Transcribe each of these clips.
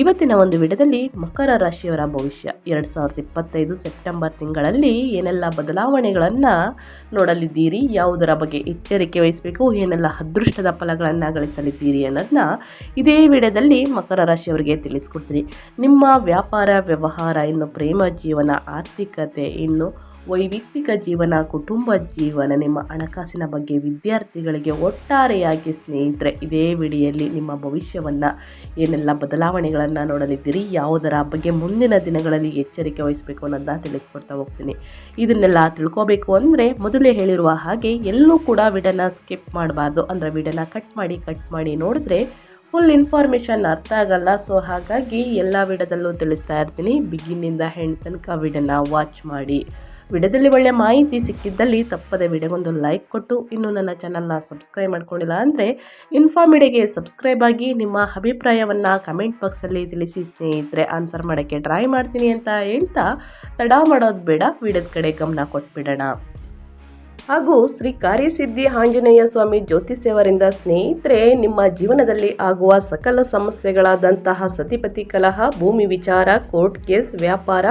ಇವತ್ತಿನ ಒಂದು ವಿಡದಲ್ಲಿ ಮಕರ ರಾಶಿಯವರ ಭವಿಷ್ಯ. ಎರಡು ಸಾವಿರದ ಇಪ್ಪತ್ತೈದು ಸೆಪ್ಟೆಂಬರ್ ತಿಂಗಳಲ್ಲಿ ಏನೆಲ್ಲ ಬದಲಾವಣೆಗಳನ್ನು ನೋಡಲಿದ್ದೀರಿ, ಯಾವುದರ ಬಗ್ಗೆ ಎಚ್ಚರಿಕೆ ವಹಿಸಬೇಕು, ಏನೆಲ್ಲ ಅದೃಷ್ಟದ ಫಲಗಳನ್ನು ಗಳಿಸಲಿದ್ದೀರಿ ಅನ್ನೋದನ್ನ ಇದೇ ವಿಡಿಯೋದಲ್ಲಿ ಮಕರ ರಾಶಿಯವರಿಗೆ ತಿಳಿಸ್ಕೊಡ್ತೀನಿ. ನಿಮ್ಮ ವ್ಯಾಪಾರ, ವ್ಯವಹಾರ, ಇನ್ನು ಪ್ರೇಮ, ಜೀವನ, ಆರ್ಥಿಕತೆ, ಇನ್ನು ವೈಯಕ್ತಿಕ ಜೀವನ, ಕುಟುಂಬ ಜೀವನ, ನಿಮ್ಮ ಹಣಕಾಸಿನ ಬಗ್ಗೆ ವಿದ್ಯಾರ್ಥಿಗಳಿಗೆ ಒಟ್ಟಾರೆಯಾಗಿ ಸ್ನೇಹಿತರೆ, ಇದೇ ವಿಡಿಯಲ್ಲಿ ನಿಮ್ಮ ಭವಿಷ್ಯವನ್ನು ಏನೆಲ್ಲ ಬದಲಾವಣೆಗಳನ್ನು ನೋಡಲಿದ್ದೀರಿ, ಯಾವುದರ ಬಗ್ಗೆ ಮುಂದಿನ ದಿನಗಳಲ್ಲಿ ಎಚ್ಚರಿಕೆ ವಹಿಸಬೇಕು ಅನ್ನೋದನ್ನ ತಿಳಿಸ್ಕೊಡ್ತಾ ಹೋಗ್ತೀನಿ. ಇದನ್ನೆಲ್ಲ ತಿಳ್ಕೋಬೇಕು ಅಂದರೆ ಮೊದಲೇ ಹೇಳಿರುವ ಹಾಗೆ ಎಲ್ಲೂ ಕೂಡ ವಿಡನ ಸ್ಕಿಪ್ ಮಾಡಬಾರ್ದು. ಅಂದರೆ ವಿಡನ ಕಟ್ ಮಾಡಿ ಕಟ್ ಮಾಡಿ ನೋಡಿದ್ರೆ ಫುಲ್ ಇನ್ಫಾರ್ಮೇಷನ್ ಅರ್ಥ ಆಗಲ್ಲ. ಸೊ ಹಾಗಾಗಿ ಎಲ್ಲ ವಿಡದಲ್ಲೂ ತಿಳಿಸ್ತಾ ಇರ್ತೀನಿ. ಬಿಗಿನಿಂದ ಹೆಣ್ಣು ತನಕ ವಿಡನ್ನ ವಾಚ್ ಮಾಡಿ. ವಿಡಿಯೋದಲ್ಲಿ ಒಳ್ಳೆಯ ಮಾಹಿತಿ ಸಿಕ್ಕಿದ್ದಲ್ಲಿ ತಪ್ಪದೆ ವಿಡಿಯೋಗೊಂದು ಲೈಕ್ ಕೊಟ್ಟು ಇನ್ನು ನನ್ನ ಚಾನಲ್ನ ಸಬ್ಸ್ಕ್ರೈಬ್ ಮಾಡ್ಕೊಂಡಿಲ್ಲ ಅಂದರೆ ಇನ್ಫಾರ್ಮಿಡಿಗೆ ಸಬ್ಸ್ಕ್ರೈಬ್ ಆಗಿ ನಿಮ್ಮ ಅಭಿಪ್ರಾಯವನ್ನು ಕಮೆಂಟ್ ಬಾಕ್ಸಲ್ಲಿ ತಿಳಿಸಿ ಸ್ನೇಹಿತರೆ ಆನ್ಸರ್ ಮಾಡೋಕ್ಕೆ ಟ್ರೈ ಮಾಡ್ತೀನಿ ಅಂತ ಹೇಳ್ತಾ ತಡ ಮಾಡೋದು ಬೇಡ ವಿಡಿಯೋದ ಕಡೆ ಗಮನ ಕೊಟ್ಬಿಡೋಣ. ಹಾಗೂ ಶ್ರೀ ಕಾರ್ಯಸಿದ್ಧಿ ಆಂಜನೇಯ ಸ್ವಾಮಿ ಜ್ಯೋತಿಷ್ಯವರಿಂದ ಸ್ನೇಹಿತರೆ, ನಿಮ್ಮ ಜೀವನದಲ್ಲಿ ಆಗುವ ಸಕಲ ಸಮಸ್ಯೆಗಳಾದಂತಹ ಸತಿಪತಿ ಕಲಹ, ಭೂಮಿ ವಿಚಾರ ಕೋರ್ಟ್ ಕೇಸ್ ವ್ಯಾಪಾರ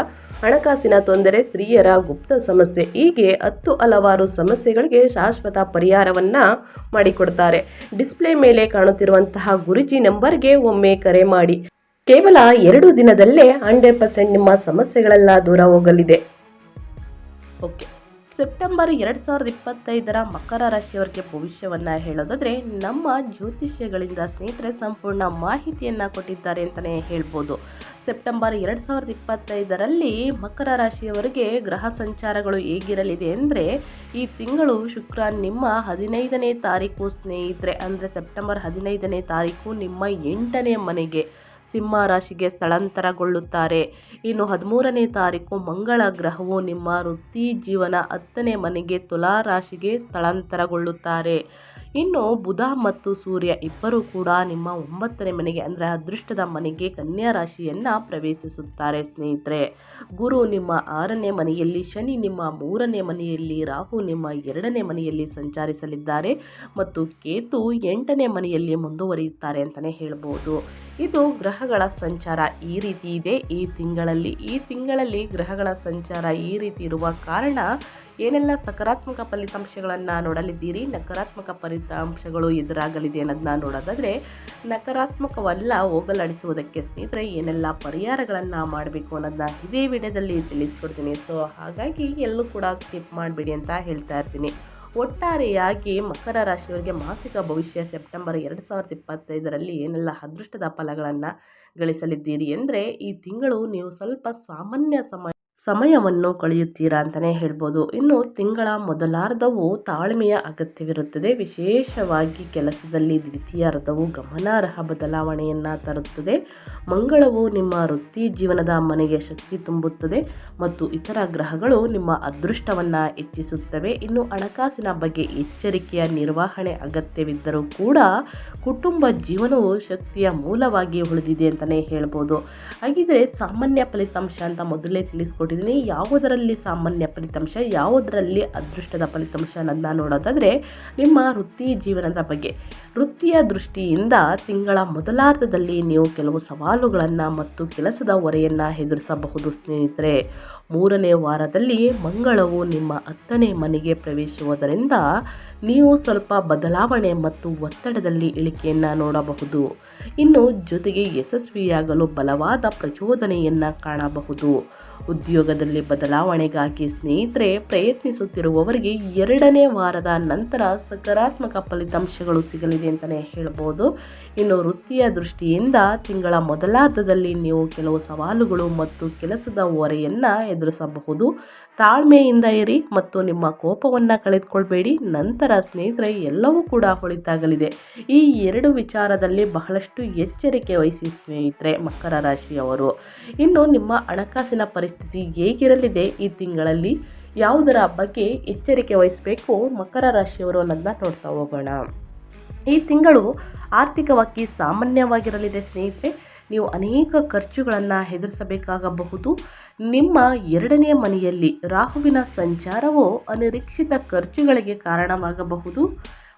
ಹಣಕಾಸಿನ ತೊಂದರೆ, ಸ್ತ್ರೀಯರ ಗುಪ್ತ ಸಮಸ್ಯೆ, ಹೀಗೆ ಹತ್ತು ಹಲವಾರು ಸಮಸ್ಯೆಗಳಿಗೆ ಶಾಶ್ವತ ಪರಿಹಾರವನ್ನ ಮಾಡಿಕೊಡ್ತಾರೆ. ಡಿಸ್ಪ್ಲೇ ಮೇಲೆ ಕಾಣುತ್ತಿರುವಂತಹ ಗುರುಜಿ ನಂಬರ್ಗೆ ಒಮ್ಮೆ ಕರೆ ಮಾಡಿ. ಕೇವಲ ಎರಡು ದಿನದಲ್ಲೇ ಹಂಡ್ರೆಡ್ ಪರ್ಸೆಂಟ್ ನಿಮ್ಮ ಸಮಸ್ಯೆಗಳೆಲ್ಲ ದೂರ ಹೋಗಲಿದೆ. ಓಕೆ. ಸೆಪ್ಟೆಂಬರ್ ಎರಡು ಸಾವಿರದ ಇಪ್ಪತ್ತೈದರ ಮಕರ ರಾಶಿಯವರಿಗೆ ಭವಿಷ್ಯವನ್ನು ಹೇಳೋದಾದರೆ, ನಮ್ಮ ಜ್ಯೋತಿಷ್ಯಗಳಿಂದ ಸ್ನೇಹಿತರೆ ಸಂಪೂರ್ಣ ಮಾಹಿತಿಯನ್ನು ಕೊಟ್ಟಿದ್ದಾರೆ ಅಂತಲೇ ಹೇಳ್ಬೋದು. ಸೆಪ್ಟೆಂಬರ್ ಎರಡು ಸಾವಿರದ ಇಪ್ಪತ್ತೈದರಲ್ಲಿ ಮಕರ ರಾಶಿಯವರಿಗೆ ಗ್ರಹ ಸಂಚಾರಗಳು ಹೇಗಿರಲಿದೆ ಅಂದರೆ, ಈ ತಿಂಗಳು ಶುಕ್ರ ನಿಮ್ಮ ಹದಿನೈದನೇ ತಾರೀಕು ಸ್ನೇಹಿತರೆ. ಅಂದರೆ ಸೆಪ್ಟೆಂಬರ್ ಹದಿನೈದನೇ ತಾರೀಕು ನಿಮ್ಮ ಎಂಟನೇ ಮನೆಗೆ. ಸಿಂಹ ರಾಶಿಗೆ ಸ್ಥಳಾಂತರಗೊಳ್ಳುತ್ತಾರೆ. ಇನ್ನು ಹದಿಮೂರನೇ ತಾರೀಕು ಮಂಗಳ ಗ್ರಹವು ನಿಮ್ಮ ವೃತ್ತಿ ಜೀವನ ಹತ್ತನೇ ಮನೆಗೆ ತುಲಾ ರಾಶಿಗೆ ಸ್ಥಳಾಂತರಗೊಳ್ಳುತ್ತಾರೆ. ಇನ್ನು ಬುಧ ಮತ್ತು ಸೂರ್ಯ ಇಬ್ಬರೂ ಕೂಡ ನಿಮ್ಮ ಒಂಬತ್ತನೇ ಮನೆಗೆ, ಅಂದರೆ ಅದೃಷ್ಟದ ಮನೆಗೆ ಕನ್ಯಾ ರಾಶಿಯನ್ನು ಪ್ರವೇಶಿಸುತ್ತಾರೆ ಸ್ನೇಹಿತರೆ. ಗುರು ನಿಮ್ಮ ಆರನೇ ಮನೆಯಲ್ಲಿ, ಶನಿ ನಿಮ್ಮ ಮೂರನೇ ಮನೆಯಲ್ಲಿ, ರಾಹು ನಿಮ್ಮ ಎರಡನೇ ಮನೆಯಲ್ಲಿ ಸಂಚರಿಸಲಿದ್ದಾರೆ ಮತ್ತು ಕೇತು ಎಂಟನೇ ಮನೆಯಲ್ಲಿ ಮುಂದುವರಿಯುತ್ತಾರೆ ಅಂತಲೇ ಹೇಳ್ಬೋದು. ಇದು ಗ್ರಹಗಳ ಸಂಚಾರ ಈ ರೀತಿ ಇದೆ. ಈ ತಿಂಗಳಲ್ಲಿ ಈ ತಿಂಗಳಲ್ಲಿ ಗ್ರಹಗಳ ಸಂಚಾರ ಈ ರೀತಿ ಇರುವ ಕಾರಣ ಏನೆಲ್ಲ ಸಕಾರಾತ್ಮಕ ಫಲಿತಾಂಶಗಳನ್ನು ನೋಡಲಿದ್ದೀರಿ? ನಕಾರಾತ್ಮಕ ಫಲಿತಾಂಶಗಳು ಎದುರಾಗಲಿದೆ ಅನ್ನೋದನ್ನ ನೋಡೋದಾದರೆ, ನಕಾರಾತ್ಮಕವಲ್ಲ, ಹೋಗಲಾಡಿಸುವುದಕ್ಕೆ ಸ್ನೇಹಿತರೆ, ಏನೆಲ್ಲ ಪರಿಹಾರಗಳನ್ನು ಮಾಡಬೇಕು ಅನ್ನೋದನ್ನ ಇದೇ ವಿಡಿಯೋದಲ್ಲಿ ತಿಳಿಸ್ಕೊಡ್ತೀನಿ. ಸೊ ಹಾಗಾಗಿ ಎಲ್ಲೂ ಕೂಡ ಸ್ಕಿಪ್ ಮಾಡಬೇಡಿ ಅಂತ ಹೇಳ್ತಾ ಇರ್ತೀನಿ. ಒಟ್ಟಾರೆಯಾಗಿ ಮಕರ ರಾಶಿಯವರಿಗೆ ಮಾಸಿಕ ಭವಿಷ್ಯ ಸೆಪ್ಟೆಂಬರ್ ಎರಡು ಸಾವಿರದ ಇಪ್ಪತ್ತೈದರಲ್ಲಿ ಏನೆಲ್ಲ ಅದೃಷ್ಟದ ಫಲಗಳನ್ನು ಗಳಿಸಲಿದ್ದೀರಿ ಅಂದರೆ, ಈ ತಿಂಗಳು ನೀವು ಸ್ವಲ್ಪ ಸಾಮಾನ್ಯ ಸಮಯ ಸಮಯವನ್ನು ಕಳೆಯುತ್ತೀರಾ ಅಂತಲೇ ಹೇಳ್ಬೋದು. ಇನ್ನು ತಿಂಗಳ ಮೊದಲಾರ್ಧವು ತಾಳ್ಮೆಯ ಅಗತ್ಯವಿರುತ್ತದೆ. ವಿಶೇಷವಾಗಿ ಕೆಲಸದಲ್ಲಿ ದ್ವಿತೀಯಾರ್ಧವು ಗಮನಾರ್ಹ ಬದಲಾವಣೆಯನ್ನು ತರುತ್ತದೆ. ಮಂಗಳವು ನಿಮ್ಮ ವೃತ್ತಿ ಜೀವನದ ಮನೆಗೆ ಶಕ್ತಿ ತುಂಬುತ್ತದೆ ಮತ್ತು ಇತರ ಗ್ರಹಗಳು ನಿಮ್ಮ ಅದೃಷ್ಟವನ್ನು ಹೆಚ್ಚಿಸುತ್ತವೆ. ಇನ್ನು ಹಣಕಾಸಿನ ಬಗ್ಗೆ ಎಚ್ಚರಿಕೆಯ ನಿರ್ವಹಣೆ ಅಗತ್ಯವಿದ್ದರೂ ಕೂಡ ಕುಟುಂಬ ಜೀವನವು ಶಕ್ತಿಯ ಮೂಲವಾಗಿ ಉಳಿದಿದೆ ಅಂತಲೇ ಹೇಳ್ಬೋದು. ಹಾಗಿದ್ರೆ ಸಾಮಾನ್ಯ ಫಲಿತಾಂಶ ಅಂತ ಮೊದಲೇ ತಿಳಿಸ್ಕೊಟ್ಟಿದ್ದೀನಿ ಯಾವುದರಲ್ಲಿ ಸಾಮಾನ್ಯ ಫಲಿತಾಂಶ, ಯಾವುದರಲ್ಲಿ ಅದೃಷ್ಟದ ಫಲಿತಾಂಶ ಅನ್ನೋದನ್ನ ನೋಡೋದಾದರೆ, ನಿಮ್ಮ ವೃತ್ತಿ ಜೀವನದ ಬಗ್ಗೆ. ವೃತ್ತಿಯ ದೃಷ್ಟಿಯಿಂದ ತಿಂಗಳ ಮೊದಲಾರ್ಧದಲ್ಲಿ ನೀವು ಕೆಲವು ಸವಾಲುಗಳನ್ನು ಮತ್ತು ಕೆಲಸದ ಹೊರೆಯನ್ನು ಎದುರಿಸಬಹುದು ಸ್ನೇಹಿತರೆ. ಮೂರನೇ ವಾರದಲ್ಲಿ ಮಂಗಳವು ನಿಮ್ಮ ಹತ್ತನೇ ಮನೆಗೆ ಪ್ರವೇಶಿಸುವುದರಿಂದ ನೀವು ಸ್ವಲ್ಪ ಬದಲಾವಣೆ ಮತ್ತು ಒತ್ತಡದಲ್ಲಿ ಇಳಿಕೆಯನ್ನು ನೋಡಬಹುದು. ಇನ್ನು ಜೊತೆಗೆ ಯಶಸ್ವಿಯಾಗಲು ಬಲವಾದ ಪ್ರಚೋದನೆಯನ್ನು ಕಾಣಬಹುದು. ಉದ್ಯೋಗದಲ್ಲಿ ಬದಲಾವಣೆಗಾಗಿ ಸ್ನೇಹಿತರೆ ಪ್ರಯತ್ನಿಸುತ್ತಿರುವವರಿಗೆ ಎರಡನೇ ವಾರದ ನಂತರ ಸಕಾರಾತ್ಮಕ ಫಲಿತಾಂಶಗಳು ಸಿಗಲಿದೆ ಅಂತಲೇ ಹೇಳ್ಬೋದು. ಇನ್ನು ವೃತ್ತಿಯ ದೃಷ್ಟಿಯಿಂದ ತಿಂಗಳ ಮೊದಲಾರ್ಧದಲ್ಲಿ ನೀವು ಕೆಲವು ಸವಾಲುಗಳು ಮತ್ತು ಕೆಲಸದ ಹೊರೆಯನ್ನು ಎದುರಿಸಬಹುದು. ತಾಳ್ಮೆಯಿಂದ ಇರಿ ಮತ್ತು ನಿಮ್ಮ ಕೋಪವನ್ನು ಕಳೆದುಕೊಳ್ಬೇಡಿ. ನಂತರ ಸ್ನೇಹಿತರೆ ಎಲ್ಲವೂ ಕೂಡ ಹೊಳಿತಾಗಲಿದೆ. ಈ ಎರಡು ವಿಚಾರದಲ್ಲಿ ಬಹಳಷ್ಟು ಎಚ್ಚರಿಕೆ ವಹಿಸಿ ಸ್ನೇಹಿತರೆ ಮಕರ ರಾಶಿಯವರು. ಇನ್ನು ನಿಮ್ಮ ಹಣಕಾಸಿನ ಪರಿಸ್ಥಿತಿ ಹೇಗಿರಲಿದೆ ಈ ತಿಂಗಳಲ್ಲಿ? ಯಾವುದರ ಬಗ್ಗೆ ಎಚ್ಚರಿಕೆ ವಹಿಸಬೇಕು? ಮಕರ ರಾಶಿಯವರು ಅನ್ನೋದನ್ನ ನೋಡ್ತಾ ಹೋಗೋಣ. ಈ ತಿಂಗಳು ಆರ್ಥಿಕವಾಗಿ ಸಾಮಾನ್ಯವಾಗಿರಲಿದೆ ಸ್ನೇಹಿತರೆ. ನೀವು ಅನೇಕ ಖರ್ಚುಗಳನ್ನು ಎದುರಿಸಬೇಕಾಗಬಹುದು. ನಿಮ್ಮ ಎರಡನೇ ಮನೆಯಲ್ಲಿ ರಾಹುವಿನ ಸಂಚಾರವು ಅನಿರೀಕ್ಷಿತ ಖರ್ಚುಗಳಿಗೆ ಕಾರಣವಾಗಬಹುದು.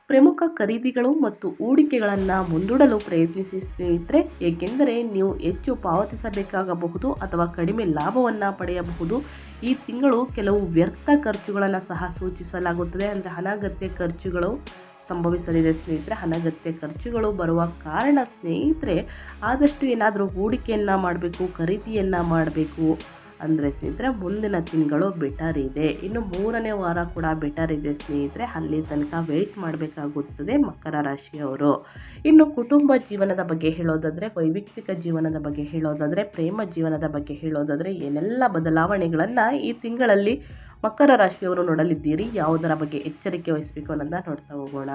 ಪ್ರಮುಖ ಖರೀದಿಗಳು ಮತ್ತು ಹೂಡಿಕೆಗಳನ್ನು ಮುಂದೂಡಲು ಪ್ರಯತ್ನಿಸಿ ಸ್ನೇಹಿತರೆ, ಏಕೆಂದರೆ ನೀವು ಹೆಚ್ಚು ಪಾವತಿಸಬೇಕಾಗಬಹುದು ಅಥವಾ ಕಡಿಮೆ ಲಾಭವನ್ನು ಪಡೆಯಬಹುದು. ಈ ತಿಂಗಳು ಕೆಲವು ವ್ಯರ್ಥ ಖರ್ಚುಗಳನ್ನು ಸಹ ಸೂಚಿಸಲಾಗುತ್ತದೆ. ಅಂದರೆ ಅನಗತ್ಯ ಖರ್ಚುಗಳು ಸಂಭವಿಸಲಿದೆ ಸ್ನೇಹಿತರೆ. ಅನಗತ್ಯ ಖರ್ಚುಗಳು ಬರುವ ಕಾರಣ ಸ್ನೇಹಿತರೆ, ಆದಷ್ಟು ಏನಾದರೂ ಹೂಡಿಕೆಯನ್ನು ಮಾಡಬೇಕು, ಖರೀದಿಯನ್ನು ಮಾಡಬೇಕು. ಅಂದರೆ ಸ್ನೇಹಿತರೆ, ಮುಂದಿನ ತಿಂಗಳು ಬೆಟರ್ ಇದೆ. ಇನ್ನು ಮೂರನೇ ವಾರ ಕೂಡ ಬೆಟರ್ ಇದೆ ಸ್ನೇಹಿತರೆ. ಅಲ್ಲಿ ತನಕ ವೆಯ್ಟ್ ಮಾಡಬೇಕಾಗುತ್ತದೆ ಮಕರ ರಾಶಿಯವರು. ಇನ್ನು ಕುಟುಂಬ ಜೀವನದ ಬಗ್ಗೆ ಹೇಳೋದಾದರೆ, ವೈಯಕ್ತಿಕ ಜೀವನದ ಬಗ್ಗೆ ಹೇಳೋದಾದರೆ, ಪ್ರೇಮ ಜೀವನದ ಬಗ್ಗೆ ಹೇಳೋದಾದರೆ, ಏನೆಲ್ಲ ಬದಲಾವಣೆಗಳನ್ನು ಈ ತಿಂಗಳಲ್ಲಿ ಮಕರ ರಾಶಿಯವರು ನೋಡಲಿದ್ದೀರಿ? ಯಾವುದರ ಬಗ್ಗೆ ಎಚ್ಚರಿಕೆ ವಹಿಸಬೇಕು ಅನ್ನೋದನ್ನ ನೋಡ್ತಾ ಹೋಗೋಣ.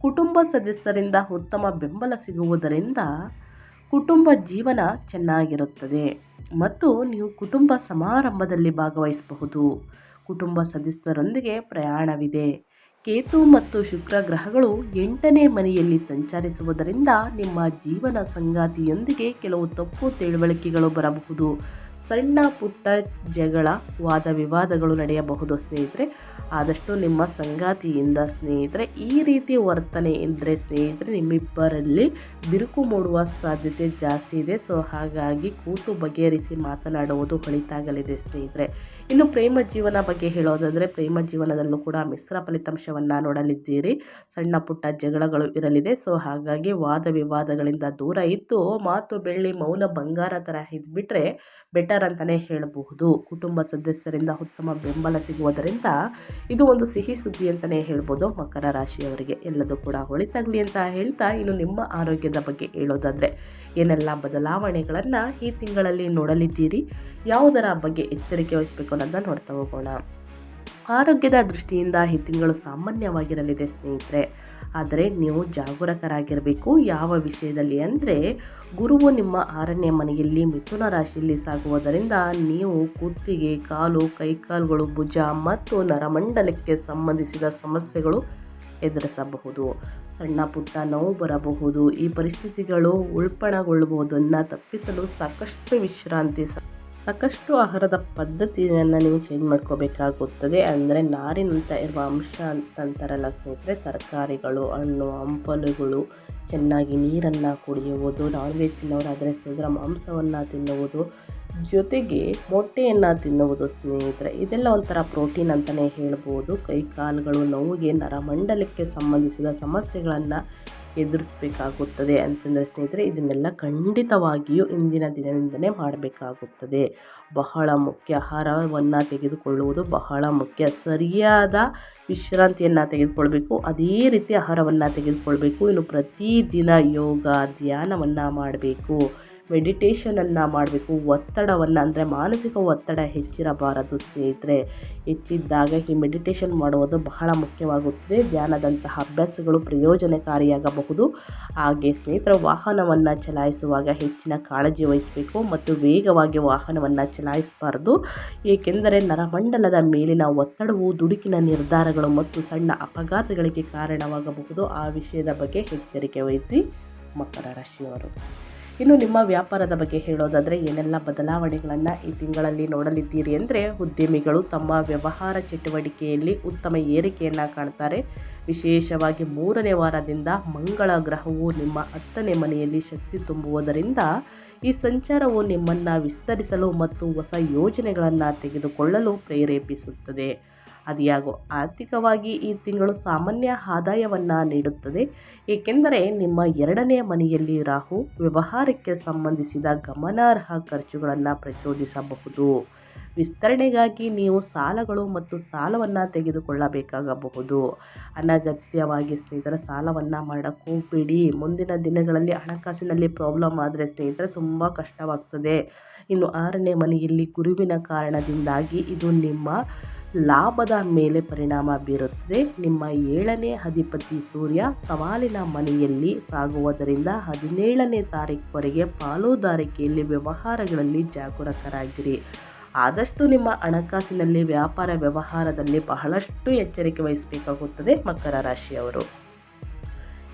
ಕುಟುಂಬ ಸದಸ್ಯರಿಂದ ಉತ್ತಮ ಬೆಂಬಲ ಸಿಗುವುದರಿಂದ ಕುಟುಂಬ ಜೀವನ ಚೆನ್ನಾಗಿರುತ್ತದೆ. ಮತ್ತು ನೀವು ಕುಟುಂಬ ಸಮಾರಂಭದಲ್ಲಿ ಭಾಗವಹಿಸಬಹುದು. ಕುಟುಂಬ ಸದಸ್ಯರೊಂದಿಗೆ ಪ್ರಯಾಣವಿದೆ. ಕೇತು ಮತ್ತು ಶುಕ್ರ ಗ್ರಹಗಳು ಎಂಟನೇ ಮನೆಯಲ್ಲಿ ಸಂಚರಿಸುವುದರಿಂದ ನಿಮ್ಮ ಜೀವನ ಸಂಗಾತಿಯೊಂದಿಗೆ ಕೆಲವು ತಪ್ಪು ತಿಳುವಳಿಕೆಗಳು ಬರಬಹುದು. ಸಣ್ಣ ಪುಟ್ಟ ಜಗಳ, ವಾದ ವಿವಾದಗಳು ನಡೆಯಬಹುದು ಸ್ನೇಹಿತರೆ. ಆದಷ್ಟು ನಿಮ್ಮ ಸಂಗಾತಿಯಿಂದ ಸ್ನೇಹಿತರೆ, ಈ ರೀತಿ ವರ್ತನೆ ಇದ್ದರೆ ಸ್ನೇಹಿತರೆ, ನಿಮ್ಮಿಬ್ಬರಲ್ಲಿ ಬಿರುಕು ಮೂಡುವ ಸಾಧ್ಯತೆ ಜಾಸ್ತಿ ಇದೆ. ಸೊ, ಹಾಗಾಗಿ ಕೂತು ಬಗೆಹರಿಸಿ ಮಾತನಾಡುವುದು ಹೊಳಿತಾಗಲಿದೆ ಸ್ನೇಹಿತರೆ. ಇನ್ನು ಪ್ರೇಮ ಜೀವನ ಬಗ್ಗೆ ಹೇಳೋದಾದರೆ ಪ್ರೇಮ ಜೀವನದಲ್ಲೂ ಕೂಡ ಮಿಶ್ರ ಫಲಿತಾಂಶವನ್ನು ನೋಡಲಿದ್ದೀರಿ. ಸಣ್ಣ ಪುಟ್ಟ ಜಗಳಗಳು ಇರಲಿದೆ ಸೊ, ಹಾಗಾಗಿ ವಾದ ವಿವಾದಗಳಿಂದ ದೂರ ಇದ್ದು ಮಾತು ಬೆಳ್ಳಿ ಮೌನ ಬಂಗಾರ ಥರ ಇದ್ಬಿಟ್ರೆ ಬೆಟರ್ ಅಂತಲೇ ಹೇಳಬಹುದು. ಕುಟುಂಬ ಸದಸ್ಯರಿಂದ ಉತ್ತಮ ಬೆಂಬಲ ಸಿಗುವುದರಿಂದ ಇದು ಒಂದು ಸಿಹಿ ಸುದ್ದಿ ಅಂತಲೇ ಹೇಳ್ಬೋದು. ಮಕರ ರಾಶಿಯವರಿಗೆ ಎಲ್ಲದೂ ಕೂಡ ಒಳಿತಾಗಲಿ ಅಂತ ಹೇಳ್ತಾ ಇನ್ನು ನಿಮ್ಮ ಆರೋಗ್ಯದ ಬಗ್ಗೆ ಹೇಳೋದಾದರೆ ಏನೆಲ್ಲ ಬದಲಾವಣೆಗಳನ್ನು ಈ ತಿಂಗಳಲ್ಲಿ ನೋಡಲಿದ್ದೀರಿ? ಯಾವುದರ ಬಗ್ಗೆ ಎಚ್ಚರಿಕೆ ವಹಿಸಬೇಕು ಅನ್ನೋದನ್ನ ನೋಡ್ತಾ ಹೋಗೋಣ. ಆರೋಗ್ಯದ ದೃಷ್ಟಿಯಿಂದ ಈ ತಿಂಗಳು ಸಾಮಾನ್ಯವಾಗಿರಲಿದೆ ಸ್ನೇಹಿತರೆ. ಆದರೆ ನೀವು ಜಾಗರೂಕರಾಗಿರಬೇಕು. ಯಾವ ವಿಷಯದಲ್ಲಿ ಅಂದರೆ ಗುರುವು ನಿಮ್ಮ ಆರನೇ ಮನೆಯಲ್ಲಿ ಮಿಥುನ ರಾಶಿಯಲ್ಲಿ ಸಾಗುವುದರಿಂದ ನೀವು ಕುತ್ತಿಗೆ, ಕಾಲು, ಕೈಕಾಲುಗಳು, ಭುಜ ಮತ್ತು ನರಮಂಡಲಕ್ಕೆ ಸಂಬಂಧಿಸಿದ ಸಮಸ್ಯೆಗಳು ಎದುರಿಸಬಹುದು. ಸಣ್ಣ ಪುಟ್ಟ ನೋವು ಬರಬಹುದು. ಈ ಪರಿಸ್ಥಿತಿಗಳು ಉಳ್ಪಣಗೊಳ್ಳುವುದನ್ನು ತಪ್ಪಿಸಲು ಸಾಕಷ್ಟು ವಿಶ್ರಾಂತಿ ಸಾಕಷ್ಟು ಆಹಾರದ ಪದ್ಧತಿಯನ್ನು ನೀವು ಚೇಂಜ್ ಮಾಡ್ಕೋಬೇಕಾಗುತ್ತದೆ. ಅಂದರೆ ನಾರಿನಂತ ಇರುವ ಅಂಶ ಅಂತಂತಾರಲ್ಲ ಸ್ನೇಹಿತರೆ, ತರಕಾರಿಗಳು, ಹಣ್ಣು, ಹಂಪಲುಗಳು, ಚೆನ್ನಾಗಿ ನೀರನ್ನು ಕುಡಿಯುವುದು ನಾನ್ ವೆಜ್ ತಿನ್ನೋರಾದರೆ ಸ್ನೇಹಿತರ ಮಾಂಸವನ್ನು ತಿನ್ನುವುದು, ಜೊತೆಗೆ ಮೊಟ್ಟೆಯನ್ನು ತಿನ್ನುವುದು ಸ್ನೇಹಿತರೆ. ಇದೆಲ್ಲ ಒಂಥರ ಪ್ರೋಟೀನ್ ಅಂತಲೇ ಹೇಳ್ಬೋದು. ಕೈ ಕಾಲುಗಳು ನೋವಿಗೆ, ನರಮಂಡಲಕ್ಕೆ ಸಂಬಂಧಿಸಿದ ಸಮಸ್ಯೆಗಳನ್ನು ಎದುರಿಸಬೇಕಾಗುತ್ತದೆ ಅಂತಂದರೆ ಸ್ನೇಹಿತರೆ, ಇದನ್ನೆಲ್ಲ ಖಂಡಿತವಾಗಿಯೂ ಇಂದಿನ ದಿನದಿಂದಲೇ ಮಾಡಬೇಕಾಗುತ್ತದೆ. ಬಹಳ ಮುಖ್ಯ ಆಹಾರವನ್ನು ತೆಗೆದುಕೊಳ್ಳುವುದು, ಬಹಳ ಮುಖ್ಯ ಸರಿಯಾದ ವಿಶ್ರಾಂತಿಯನ್ನು ತೆಗೆದುಕೊಳ್ಬೇಕು, ಅದೇ ರೀತಿ ಆಹಾರವನ್ನು ತೆಗೆದುಕೊಳ್ಬೇಕು. ಇನ್ನು ಪ್ರತಿದಿನ ಯೋಗ, ಧ್ಯಾನವನ್ನು ಮಾಡಬೇಕು. ಮೆಡಿಟೇಷನನ್ನು ಮಾಡಬೇಕು. ಒತ್ತಡವನ್ನು ಅಂದರೆ ಮಾನಸಿಕ ಒತ್ತಡ ಹೆಚ್ಚಿರಬಾರದು ಸ್ನೇಹಿತರೆ. ಹೆಚ್ಚಿದ್ದಾಗ ಈ ಮೆಡಿಟೇಷನ್ ಮಾಡುವುದು ಬಹಳ ಮುಖ್ಯವಾಗುತ್ತದೆ. ಧ್ಯಾನದಂತಹ ಅಭ್ಯಾಸಗಳು ಪ್ರಯೋಜನಕಾರಿಯಾಗಬಹುದು. ಹಾಗೆ ಸ್ನೇಹಿತರ, ವಾಹನವನ್ನು ಚಲಾಯಿಸುವಾಗ ಹೆಚ್ಚಿನ ಕಾಳಜಿ ವಹಿಸಬೇಕು ಮತ್ತು ವೇಗವಾಗಿ ವಾಹನವನ್ನು ಚಲಾಯಿಸಬಾರದು. ಏಕೆಂದರೆ ನರಮಂಡಲದ ಮೇಲಿನ ಒತ್ತಡವು ದುಡುಕಿನ ನಿರ್ಧಾರಗಳು ಮತ್ತು ಸಣ್ಣ ಅಪಘಾತಗಳಿಗೆ ಕಾರಣವಾಗಬಹುದು. ಆ ವಿಷಯದ ಬಗ್ಗೆ ಎಚ್ಚರಿಕೆ ವಹಿಸಿ ಮಕರ ರಾಶಿಯವರು. ಇನ್ನು ನಿಮ್ಮ ವ್ಯಾಪಾರದ ಬಗ್ಗೆ ಹೇಳೋದಾದರೆ ಏನೆಲ್ಲ ಬದಲಾವಣೆಗಳನ್ನು ಈ ತಿಂಗಳಲ್ಲಿ ನೋಡಲಿದ್ದೀರಿ ಅಂದರೆ ಉದ್ಯಮಿಗಳು ತಮ್ಮ ವ್ಯವಹಾರ ಚಟುವಟಿಕೆಯಲ್ಲಿ ಉತ್ತಮ ಏರಿಕೆಯನ್ನು ಕಾಣ್ತಾರೆ. ವಿಶೇಷವಾಗಿ ಮೂರನೇ ವಾರದಿಂದ ಮಂಗಳ ಗ್ರಹವು ನಿಮ್ಮ ಹತ್ತನೇ ಮನೆಯಲ್ಲಿ ಶಕ್ತಿ ತುಂಬುವುದರಿಂದ ಈ ಸಂಚಾರವು ನಿಮ್ಮನ್ನು ವಿಸ್ತರಿಸಲು ಮತ್ತು ಹೊಸ ಯೋಜನೆಗಳನ್ನು ತೆಗೆದುಕೊಳ್ಳಲು ಪ್ರೇರೇಪಿಸುತ್ತದೆ. ಅದಿಯಾಗೋ ಆರ್ಥಿಕವಾಗಿ ಈ ತಿಂಗಳು ಸಾಮಾನ್ಯ ಆದಾಯವನ್ನು ನೀಡುತ್ತದೆ. ಏಕೆಂದರೆ ನಿಮ್ಮ ಎರಡನೇ ಮನೆಯಲ್ಲಿ ರಾಹು ವ್ಯವಹಾರಕ್ಕೆ ಸಂಬಂಧಿಸಿದ ಗಮನಾರ್ಹ ಖರ್ಚುಗಳನ್ನು ಪ್ರಚೋದಿಸಬಹುದು. ವಿಸ್ತರಣೆಗಾಗಿ ನೀವು ಸಾಲಗಳು ಮತ್ತು ಸಾಲವನ್ನು ತೆಗೆದುಕೊಳ್ಳಬೇಕಾಗಬಹುದು. ಅನಗತ್ಯವಾಗಿ ಸ್ನೇಹಿತರ ಸಾಲವನ್ನು ಮಾಡೋಕ್ಕೆ ಮುಂದಿನ ದಿನಗಳಲ್ಲಿ ಹಣಕಾಸಿನಲ್ಲಿ ಪ್ರಾಬ್ಲಮ್ ಆದರೆ ಸ್ನೇಹಿತರೆ ತುಂಬ ಕಷ್ಟವಾಗ್ತದೆ. ಇನ್ನು ಆರನೇ ಮನೆಯಲ್ಲಿ ಗುರುವಿನ ಕಾರಣದಿಂದಾಗಿ ಇದು ನಿಮ್ಮ ಲಾಭದ ಮೇಲೆ ಪರಿಣಾಮ ಬೀರುತ್ತದೆ. ನಿಮ್ಮ ಏಳನೇ ಅಧಿಪತಿ ಸೂರ್ಯ ಸವಾಲಿನ ಮನೆಯಲ್ಲಿ ಸಾಗುವುದರಿಂದ ಹದಿನೇಳನೇ ತಾರೀಕುವರೆಗೆ ಪಾಲುದಾರಿಕೆಯಲ್ಲಿ ವ್ಯವಹಾರಗಳಲ್ಲಿ ಜಾಗರೂಕರಾಗಿರಿ. ಆದಷ್ಟು ನಿಮ್ಮ ಹಣಕಾಸಿನಲ್ಲಿ ವ್ಯಾಪಾರ ವ್ಯವಹಾರದಲ್ಲಿ ಬಹಳಷ್ಟು ಎಚ್ಚರಿಕೆ ವಹಿಸಬೇಕಾಗುತ್ತದೆ. ಮಕರ ರಾಶಿಯವರು.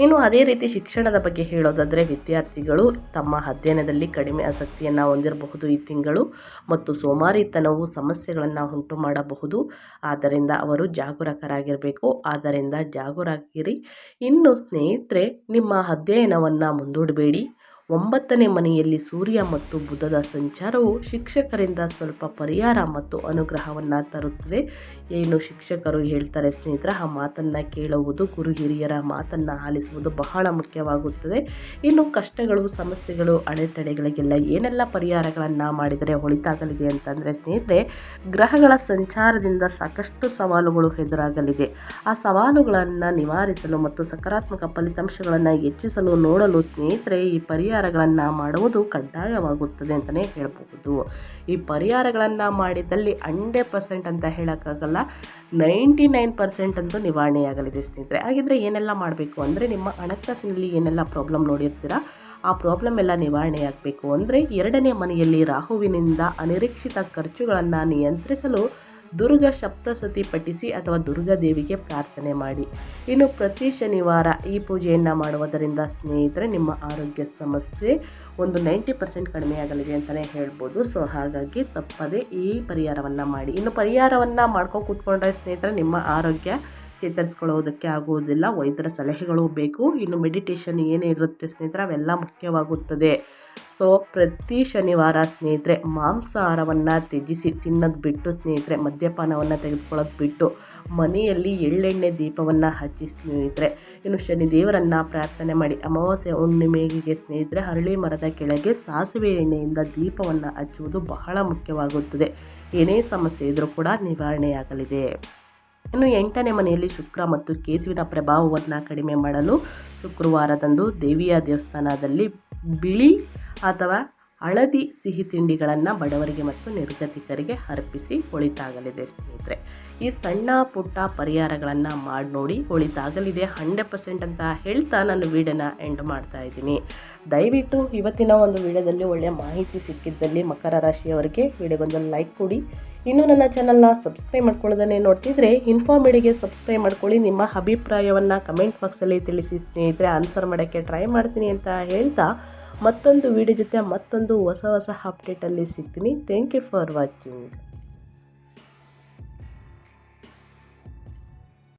ಇನ್ನು ಅದೇ ರೀತಿ ಶಿಕ್ಷಣದ ಬಗ್ಗೆ ಹೇಳೋದಾದರೆ ವಿದ್ಯಾರ್ಥಿಗಳು ತಮ್ಮ ಅಧ್ಯಯನದಲ್ಲಿ ಕಡಿಮೆ ಆಸಕ್ತಿಯನ್ನು ಹೊಂದಿರಬಹುದು ಈ ತಿಂಗಳು ಮತ್ತು ಸೋಮಾರಿತನವು ಸಮಸ್ಯೆಗಳನ್ನು ಉಂಟು ಮಾಡಬಹುದು. ಆದ್ದರಿಂದ ಅವರು ಜಾಗರೂಕರಾಗಿರಬೇಕು. ಆದ್ದರಿಂದ ಜಾಗರೂಕರಾಗಿರಿ. ಇನ್ನು ಸ್ನೇಹಿತರೆ, ನಿಮ್ಮ ಅಧ್ಯಯನವನ್ನು ಮುಂದೂಡಬೇಡಿ. ಒಂಬತ್ತನೇ ಮನೆಯಲ್ಲಿ ಸೂರ್ಯ ಮತ್ತು ಬುಧದ ಸಂಚಾರವು ಶಿಕ್ಷಕರಿಂದ ಸ್ವಲ್ಪ ಪರಿಹಾರ ಮತ್ತು ಅನುಗ್ರಹವನ್ನು ತರುತ್ತದೆ. ಏನು ಶಿಕ್ಷಕರು ಹೇಳ್ತಾರೆ ಸ್ನೇಹಿತರ, ಆ ಮಾತನ್ನು ಕೇಳುವುದು ಗುರು ಹಿರಿಯರ ಮಾತನ್ನು ಆಲಿಸುವುದು ಬಹಳ ಮುಖ್ಯವಾಗುತ್ತದೆ. ಇನ್ನು ಕಷ್ಟಗಳು, ಸಮಸ್ಯೆಗಳು, ಅಡೆತಡೆಗಳಿಗೆಲ್ಲ ಏನೆಲ್ಲ ಪರಿಹಾರಗಳನ್ನು ಮಾಡಿದರೆ ಒಳಿತಾಗಲಿದೆ ಅಂತಂದರೆ ಸ್ನೇಹಿತರೆ, ಗ್ರಹಗಳ ಸಂಚಾರದಿಂದ ಸಾಕಷ್ಟು ಸವಾಲುಗಳು ಎದುರಾಗಲಿದೆ. ಆ ಸವಾಲುಗಳನ್ನು ನಿವಾರಿಸಲು ಮತ್ತು ಸಕಾರಾತ್ಮಕ ಫಲಿತಾಂಶಗಳನ್ನು ಹೆಚ್ಚಿಸಲು ನೋಡಲು ಸ್ನೇಹಿತರೆ ಈ ಪರಿಹಾರಗಳನ್ನು ಮಾಡುವುದು ಕಡ್ಡಾಯವಾಗುತ್ತದೆ ಅಂತಲೇ ಹೇಳಬಹುದು. ಈ ಪರಿಹಾರಗಳನ್ನು ಮಾಡಿದಲ್ಲಿ ಹಂಡ್ರೆಡ್ ಪರ್ಸೆಂಟ್ ಅಂತ ಹೇಳೋಕ್ಕಾಗಲ್ಲ, ನೈಂಟಿ ನೈನ್ ಪರ್ಸೆಂಟ್ ಅಂತೂ ನಿವಾರಣೆಯಾಗಲಿದೆ ಸ್ನೇಹಿತರೆ. ಹಾಗಿದ್ರೆ ಏನೆಲ್ಲ ಮಾಡಬೇಕು ಅಂದರೆ ನಿಮ್ಮ ಹಣಕಾಸಿನಲ್ಲಿ ಏನೆಲ್ಲ ಪ್ರಾಬ್ಲಮ್ ನೋಡಿರ್ತೀರಾ, ಆ ಪ್ರಾಬ್ಲಮ್ ಎಲ್ಲ ನಿವಾರಣೆಯಾಗಬೇಕು ಅಂದರೆ ಎರಡನೇ ಮನೆಯಲ್ಲಿ ರಾಹುವಿನಿಂದ ಅನಿರೀಕ್ಷಿತ ಖರ್ಚುಗಳನ್ನು ನಿಯಂತ್ರಿಸಲು ದುರ್ಗ ಸಪ್ತಸತಿ ಪಠಿಸಿ ಅಥವಾ ದುರ್ಗಾದೇವಿಗೆ ಪ್ರಾರ್ಥನೆ ಮಾಡಿ. ಇನ್ನು ಪ್ರತಿ ಶನಿವಾರ ಈ ಪೂಜೆಯನ್ನು ಮಾಡುವುದರಿಂದ ಸ್ನೇಹಿತರೆ ನಿಮ್ಮ ಆರೋಗ್ಯ ಸಮಸ್ಯೆ ಒಂದು ನೈಂಟಿ ಪರ್ಸೆಂಟ್ ಕಡಿಮೆಯಾಗಲಿದೆ ಅಂತಲೇ ಹೇಳ್ಬೋದು. ಸೊ, ಹಾಗಾಗಿ ತಪ್ಪದೇ ಈ ಪರಿಹಾರವನ್ನು ಮಾಡಿ. ಇನ್ನು ಪರಿಹಾರವನ್ನು ಮಾಡ್ಕೊಂಡು ಕೂತ್ಕೊಂಡ್ರೆ ಸ್ನೇಹಿತರೆ ನಿಮ್ಮ ಆರೋಗ್ಯ ಚೇತರಿಸ್ಕೊಳ್ಳೋದಕ್ಕೆ ಆಗುವುದಿಲ್ಲ. ವೈದ್ಯರ ಸಲಹೆಗಳು ಬೇಕು. ಇನ್ನು ಮೆಡಿಟೇಷನ್ ಏನೇ ಇರುತ್ತೆ ಸ್ನೇಹಿತರೆ, ಅವೆಲ್ಲ ಮುಖ್ಯವಾಗುತ್ತದೆ. ಸೊ ಪ್ರತಿ ಶನಿವಾರ ಸ್ನೇಹಿತರೆ, ಮಾಂಸಾಹಾರವನ್ನು ತ್ಯಜಿಸಿ ತಿನ್ನೋದು ಬಿಟ್ಟು ಸ್ನೇಹಿತರೆ, ಮದ್ಯಪಾನವನ್ನು ತೆಗೆದುಕೊಳ್ಳೋದು ಬಿಟ್ಟು ಮನೆಯಲ್ಲಿ ಎಳ್ಳೆಣ್ಣೆ ದೀಪವನ್ನು ಹಚ್ಚಿ ಸ್ನೇಹಿತರೆ, ಇನ್ನು ಶನಿ ದೇವರನ್ನು ಪ್ರಾರ್ಥನೆ ಮಾಡಿ. ಅಮಾವಾಸ್ಯೆ ಹುಣ್ಣಿಮೆಗೆ ಸ್ನೇಹಿತರೆ, ಹರಳಿ ಮರದ ಕೆಳಗೆ ಸಾಸಿವೆ ಎಣ್ಣೆಯಿಂದ ದೀಪವನ್ನು ಹಚ್ಚುವುದು ಬಹಳ ಮುಖ್ಯವಾಗುತ್ತದೆ. ಏನೇ ಸಮಸ್ಯೆ ಇದ್ದರೂ ಕೂಡ ನಿವಾರಣೆಯಾಗಲಿದೆ. ಇನ್ನು ಎಂಟನೇ ಮನೆಯಲ್ಲಿ ಶುಕ್ರ ಮತ್ತು ಕೇತುವಿನ ಪ್ರಭಾವವನ್ನು ಕಡಿಮೆ ಮಾಡಲು ಶುಕ್ರವಾರದಂದು ದೇವಿಯ ದೇವಸ್ಥಾನದಲ್ಲಿ ಬಿಳಿ ಅಥವಾ ಹಳದಿ ಸಿಹಿ ತಿಂಡಿಗಳನ್ನು ಬಡವರಿಗೆ ಮತ್ತು ನಿರ್ಗತಿಕರಿಗೆ ಅರ್ಪಿಸಿ ಒಳಿತಾಗಲಿದೆ ಸ್ನೇಹಿತರೆ. ಈ ಸಣ್ಣ ಪುಟ್ಟ ಪರಿಹಾರಗಳನ್ನು ಮಾಡಿ ನೋಡಿ ಒಳಿತಾಗಲಿದೆ ಹಂಡ್ರೆಡ್ ಪರ್ಸೆಂಟ್ ಅಂತ ಹೇಳ್ತಾ ನಾನು ವೀಡಿಯೋನ ಎಂಡ್ ಮಾಡ್ತಾ ಇದ್ದೀನಿ. ದಯವಿಟ್ಟು ಇವತ್ತಿನ ಒಂದು ವಿಡಿಯೋದಲ್ಲಿ ಒಳ್ಳೆಯ ಮಾಹಿತಿ ಸಿಕ್ಕಿದ್ದಲ್ಲಿ ಮಕರ ರಾಶಿಯವರಿಗೆ ವಿಡಿಯೋಗೊಂದು ಲೈಕ್ ಕೊಡಿ. ಇನ್ನೂ ನನ್ನ ಚಾನಲ್ನ ಸಬ್ಸ್ಕ್ರೈಬ್ ಮಾಡ್ಕೊಳ್ಳೋದನ್ನೇ ನೋಡ್ತಿದ್ರೆ ಇನ್ಫಾರ್ಮಿಡಿಗೆ ಸಬ್ಸ್ಕ್ರೈಬ್ ಮಾಡ್ಕೊಳ್ಳಿ. ನಿಮ್ಮ ಅಭಿಪ್ರಾಯವನ್ನು ಕಮೆಂಟ್ ಬಾಕ್ಸಲ್ಲಿ ತಿಳಿಸಿ ಸ್ನೇಹಿತರೆ, ಆನ್ಸರ್ ಮಾಡೋಕ್ಕೆ ಟ್ರೈ ಮಾಡ್ತೀನಿ ಅಂತ ಹೇಳ್ತಾ ಮತ್ತೊಂದು ವಿಡಿಯೋ ಜೊತೆ ಮತ್ತೊಂದು ಹೊಸ ಹೊಸ ಅಪ್ಡೇಟಲ್ಲಿ ಸಿಗ್ತೀನಿ. Thank you for watching